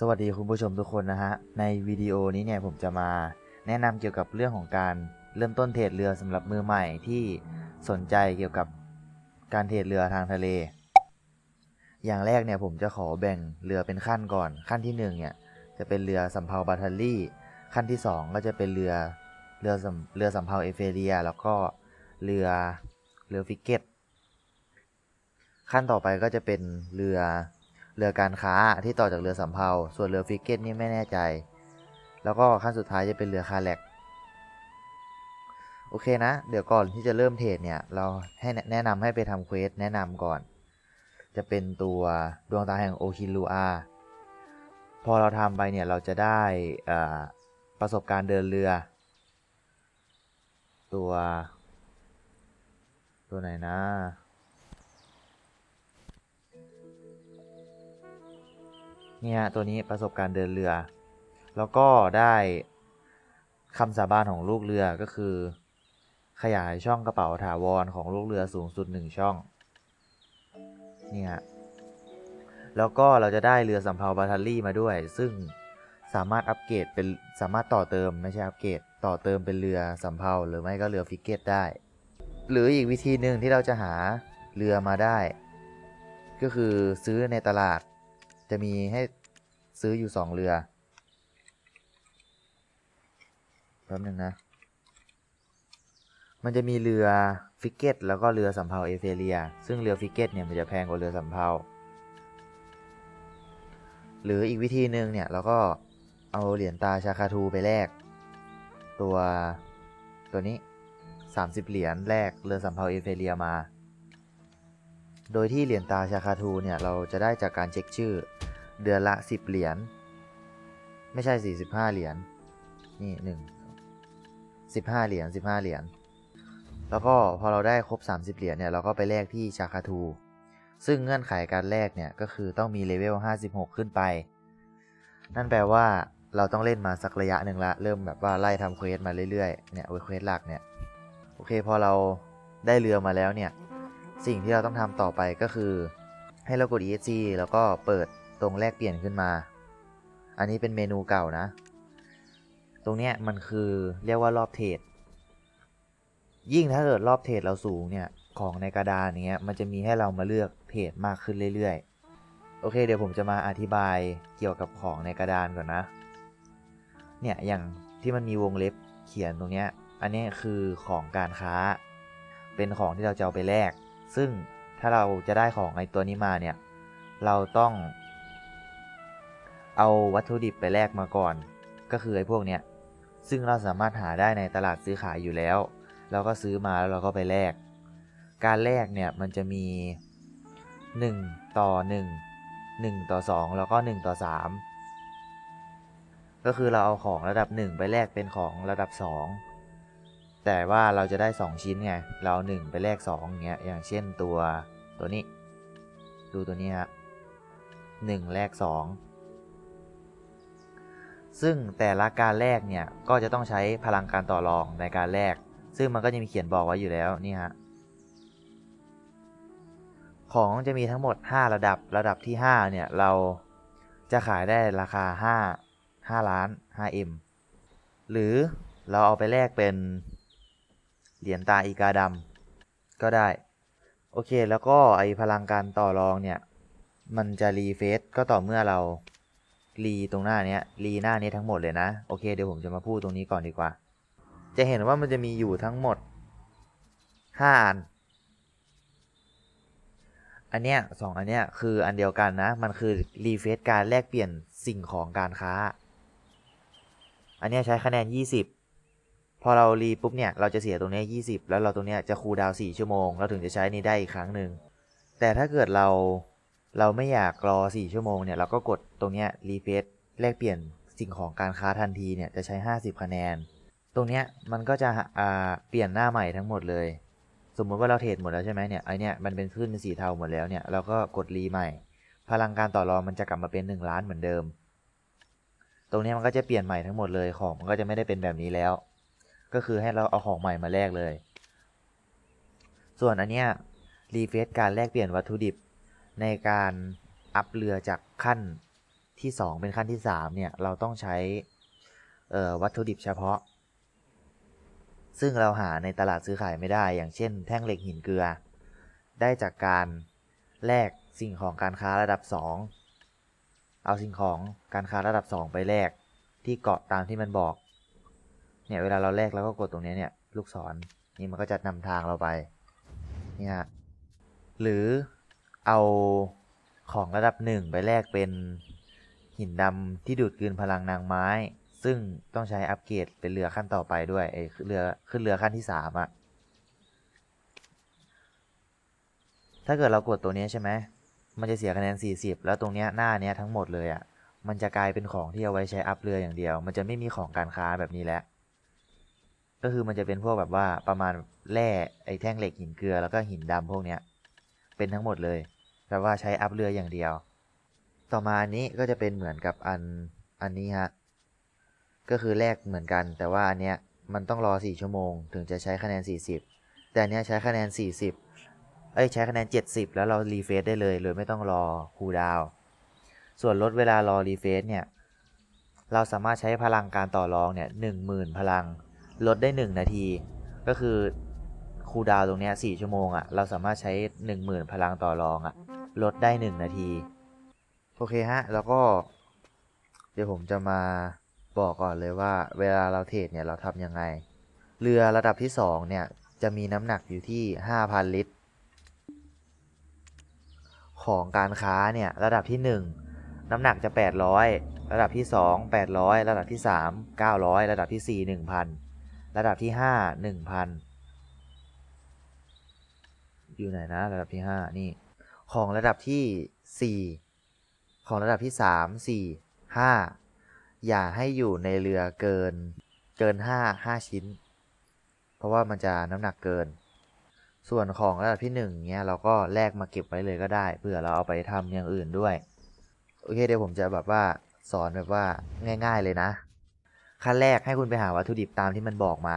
สวัสดีคุณผู้ชมทุกคนนะฮะ ในวิดีโอนี้เนี่ยผมจะมาแนะนำเกี่ยวกับเรื่องของการเริ่มต้นเทรดเรือสำหรับมือใหม่ที่สนใจเกี่ยวกับการเทรดเรือทางทะเล อย่างแรกเนี่ยผมจะขอแบ่งเรือเป็นขั้นก่อน ขั้นที่หนึ่งเนี่ยจะเป็นเรือสำเภาบาทัลลี่ ขั้นที่สองก็จะเป็นเรือเรือสำเรือสำเภาเอเฟเรีย แล้วก็เรือเรือฟิกเกตขั้นต่อไปก็จะเป็นเรือ เรือการค้าที่ต่อจากเรือสำเภา ส่วนเรือฟิกเก็ตนี่ไม่แน่ใจ แล้วก็ขั้นสุดท้ายจะเป็นเรือคาแลกโอเคนะ เดี๋ยวก่อนที่จะเริ่มเทรดเนี่ย เราให้แนะนำให้ไปทำเควสแนะนำก่อน จะเป็นตัวดวงตาแห่งโอคิลูอาพอเราทำไปเนี่ย เราจะได้ประสบการณ์เดินเรือ ตัว ตัวไหนนะ เนี่ยตัวนี้ประสบการณ์เดินเรือ แล้วก็ได้คำสาบานของลูกเรือก็คือ ขยายช่องกระเป๋าถาวรของลูกเรือสูงสุดหนึ่งช่องเนี่ยแล้วก็เราจะได้เรือสำเภาบาทัลลี่มาด้วย ซึ่งสามารถอัปเกรดเป็นสามารถต่อเติมไม่ใช่อัปเกรดต่อเติมเป็นเรือสำเภาหรือไม่ก็เรือฟิกเกตได้ หรืออีกวิธีหนึ่งที่เราจะหาเรือมาได้ ก็คือซื้อในตลาด จะมีให้ซื้ออยู่สองเรือแป๊บนึงนะ มันจะมีเรือฟิกเกตแล้วก็เรือสำเภาเอเฟเรีย ซึ่งเรือฟิกเกตเนี่ยมันจะแพงกว่าเรือสำเภา หรืออีกวิธีหนึ่งเนี่ยเราก็เอาเหรียญตาชาคาทูไปแลกตัวตัวนี้ 30 เหรียญแลกเรือสำเภาเอเฟเรียมา โดยที่เหรียญตาชาคาทูเนี่ยเราจะได้จากการเช็คชื่อ เดือนละ 10 เหรียญ ไม่ใช่ 45 เหรียญ นี่หนึ่ง15 เหรียญ 15 เหรียญ แล้วก็พอเราได้ครบ 30 เหรียญเนี่ยเราก็ไปแลกที่ชาคาทู ซึ่งเงื่อนไขการแลกเนี่ยก็คือต้องมีเลเวล 56 ขึ้นไป นั่นแปลว่าเราต้องเล่นมาสักระยะหนึ่งละ เริ่มแบบว่าไล่ทำเควสมาเรื่อยๆ เนี่ยเควสหลักเนี่ย โอเคพอเราได้เรือมาแล้วเนี่ย สิ่งที่เราต้องทำต่อไปก็คือ ให้เรากด ESC แล้วก็เปิดตรงแลกเปลี่ยนขึ้นมา อันนี้เป็นเมนูเก่านะ ตรงเนี้ยมันคือเรียกว่ารอบเทรดยิ่งถ้าเกิดรอบเทรดเราสูงเนี่ยของในกระดานเนี้ยมันจะมีให้เรามาเลือกเทรดมากขึ้นเรื่อยๆ โอเค เดี๋ยวผมจะมาอธิบายเกี่ยวกับของในกระดานก่อนนะ เนี่ยอย่างที่มันมีวงเล็บเขียนตรงเนี้ย อันนี้คือของการค้า เป็นของที่เราจะเอาไปแลก ซึ่งถ้าเราจะได้ของในตัวนี้มาเนี่ย เราต้อง เอาวัตถุดิบไปแลกมาก่อน ก็คือไอ้พวกเนี้ย ซึ่งเราสามารถหาได้ในตลาดซื้อขายอยู่แล้ว เราก็ซื้อมาแล้วเราก็ไปแลก การแลกเนี่ยมันจะมี 1 ต่อ 1 1 ต่อ 2 แล้วก็ 1 ต่อ 3 ก็คือเราเอาของระดับ 1 ไปแลกเป็นของระดับ 2 แต่ว่าเราจะได้ 2 ชิ้นไง เราเอา1 ไปแลก2อย่างเงี้ย อย่างเช่นตัวตัวนี้ ดูตัวนี้ฮะ1แลก2 ซึ่งแต่ละการแลกเนี่ย ก็จะต้องใช้พลังการต่อรองในการแลก ซึ่งมันก็จะมีเขียนบอกไว้อยู่แล้วนี่ฮะ ของจะมีทั้งหมด 5 ระดับ ระดับที่ 5 เนี่ย เราจะขายได้ราคา 5 5 ล้าน 5M หรือเราเอาไปแลกเป็น เหรียญตาอีกาดำก็ได้ โอเคแล้วก็ไอพลังการต่อรองเนี่ย มันจะรีเฟซก็ต่อเมื่อเรารีตรงหน้าเนี้ยรีหน้านี้ทั้งหมดเลยนะ โอเคเดี๋ยวผมจะมาพูดตรงนี้ก่อนดีกว่า จะเห็นว่ามันจะมีอยู่ทั้งหมด5อัน อันเนี้ยสองอันเนี้ยคืออันเดียวกันนะ มันคือรีเฟซการแลกเปลี่ยนสิ่งของการค้า อันเนี้ยใช้คะแนน20พ อเรารีปุ๊บเนี่ยเราจะเสียตรงนี้ย20 แล้วเราตรงนี้จะคูลดาวน์4ชั่วโมง เราถึงจะใช้นี้ได้อีกครั้งหนึ่ง แต่ถ้าเกิดเราเราไม่อยากรอ 4 ชั่วโมงเนี่ยเราก็กดตรงนี้รีเฟซแลกเปลี่ยนสิ่งของการค้าทันทีเนี่ยจะใช้ 50 คะแนน ตรงเนี้ยมันก็จะอ่าเปลี่ยนหน้าใหม่ทั้งหมดเลย สมมติว่าเราเทรดหมดแล้วใช่ไหมเนี่ยไอเนี่ยมันเป็นขึ้นสีเทาหมดแล้วเนี่ยเราก็กดรีใหม่ พลังการต่อรองมันจะกลับมาเป็น 1 ล้านเหมือนเดิม ตรงนี้มันก็จะเปลี่ยนใหม่ทั้งหมดเลยของมันก็จะไม่ได้เป็นแบบนี้แล้ว ก็คือให้เราเอาของใหม่มาแลกเลย ส่วนอันเนี้ยรีเฟซการแลกเปลี่ยนวัตถุดิบ ในการอัพเรือจากขั้นที่ 2 เป็นขั้นที่ 3 เนี่ย เราต้องใช้วัตถุดิบเฉพาะ ซึ่งเราหาในตลาดซื้อขายไม่ได้ อย่างเช่น แท่งเหล็กหินเกลือ ได้จากการแลกสิ่งของการค้าระดับ 2 เอาสิ่งของการค้าระดับ 2 ไปแลกที่เกาะตามที่มันบอก เนี่ยเวลาเราแลกแล้วก็กดตรงนี้เนี่ย ลูกศรนี่มันก็จะนำทางเราไปเนี่ยฮะหรือเอาของระดับหนึ่งไปแลกเป็นหินดำที่ดูดกลืนพลังนางไม้ ซึ่งต้องใช้อัปเกรดเป็นเรือขั้นต่อไปด้วยไอ้เรือขึ้นเรือขั้นที่สามอะถ้าเกิดเรากดตัวนี้ใช่ไหมมันจะเสียคะแนน 40 แล้วตรงเนี้ยหน้าเนี้ยทั้งหมดเลยอะ มันจะกลายเป็นของที่เอาไว้ใช้อัพเรืออย่างเดียว มันจะไม่มีของการค้าแบบนี้แล้ว ก็คือมันจะเป็นพวกแบบว่าประมาณแร่ไอแท่งเหล็กหินเกลือแล้วก็หินดำพวกเนี้ยเป็นทั้งหมดเลยแปลว่าใช้อัพเรืออย่างเดียว ต่อมาอันนี้ก็จะเป็นเหมือนกับอันอันนี้ฮะก็คือแลกเหมือนกัน แต่ว่าอันเนี้ยมันต้องรอ 4 ชั่วโมง ถึงจะใช้คะแนน 40 แต่อันเนี้ยใช้คะแนน 40เอ้ยใช้คะแนน 70 แล้วเรารีเฟซได้เลยเลยไม่ต้องรอคูลดาวส่วนลดเวลารอรีเฟซเนี่ยเราสามารถใช้พลังการต่อรองเนี่ย10,000พลัง ลดได้ 1 นาที ก็คือคูดาวตรงเนี้ย4ชั่วโมงอะ่ะ เราสามารถใช้ 10,000 พลังต่อรองอะ่ะ ลดได้ 1 นาที โอเคฮะ แล้วก็ เดี๋ยวผมจะมาบอกก่อนเลยว่า เวลาเราเทรดเนี่ย เราทำยังไง เรือระดับที่ 2 เนี่ย จะมีน้ำหนักอยู่ที่ 5,000 ลิตร ของการค้าเนี่ย ระดับที่ 1 น้ำหนักจะ 800 ระดับที่ 2 800 ระดับที่ 3 900 ระดับที่ 4 1,000 ระดับที่5 1,000อยู่ไหนนะระดับที่5นี่ ของระดับที่4ของระดับที่3 4 5อย่าให้อยู่ในเรือเกินเกิน5 5ชิ้น เพราะว่ามันจะน้ำหนักเกิน ส่วนของระดับที่1เนี่ยเราก็แลกมาเก็บไว้เลยก็ได้เผื่อเราเอาไปทำอย่างอื่นด้วย โอเคเดี๋ยวผมจะแบบว่าสอนแบบว่าง่าย ๆเลยนะ ขั้นแรกให้คุณไปหาวัตถุดิบตามที่มันบอกมา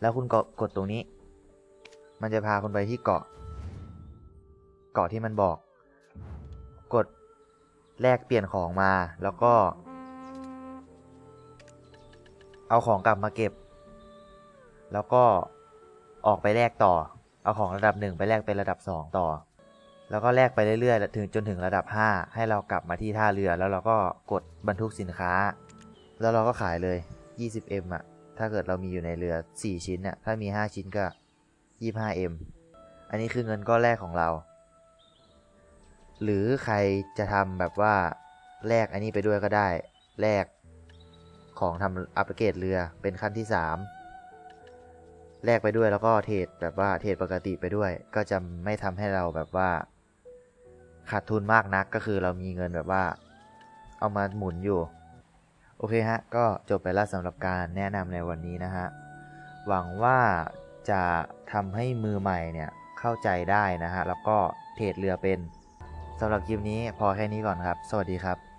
แล้วคุณกดกดตรงนี้ มันจะพาคุณไปที่เกาะ เกาะที่มันบอก กดแลกเปลี่ยนของมาแล้วก็ เอาของกลับมาเก็บ แล้วก็ออกไปแลกต่อ เอาของระดับหนึ่งไปแลกเป็นระดับสองต่อ แล้วก็แลกไปเรื่อยๆถึงจนถึงระดับ 5 ให้เรากลับมาที่ท่าเรือแล้วเราก็กดบรรทุกสินค้า แล้วเราก็ขายเลย 20m อะถ้าเกิดเรามีอยู่ในเรือ 4 ชิ้นอะถ้ามี 5 ชิ้นก็ 25m อันนี้คือเงินก้อนแรกของเรา หรือใครจะทำแบบว่าแลกอันนี้ไปด้วยก็ได้แลกของทำอัปเกรดเรือเป็นขั้นที่ 3 แลกไปด้วยแล้วก็เทรดแบบว่าเทรดปกติไปด้วย ก็จะไม่ทำให้เราแบบว่าขาดทุนมากนักก็คือเรามีเงินแบบว่า เอามาหมุนอยู่ โอเคฮะ ก็จบไปแล้วสำหรับการแนะนำในวันนี้นะฮะ หวังว่าจะทำให้มือใหม่เนี่ยเข้าใจได้นะฮะ แล้วก็เทรดเรือเป็นสำหรับคลิปนี้พอแค่นี้ก่อนครับ สวัสดีครับ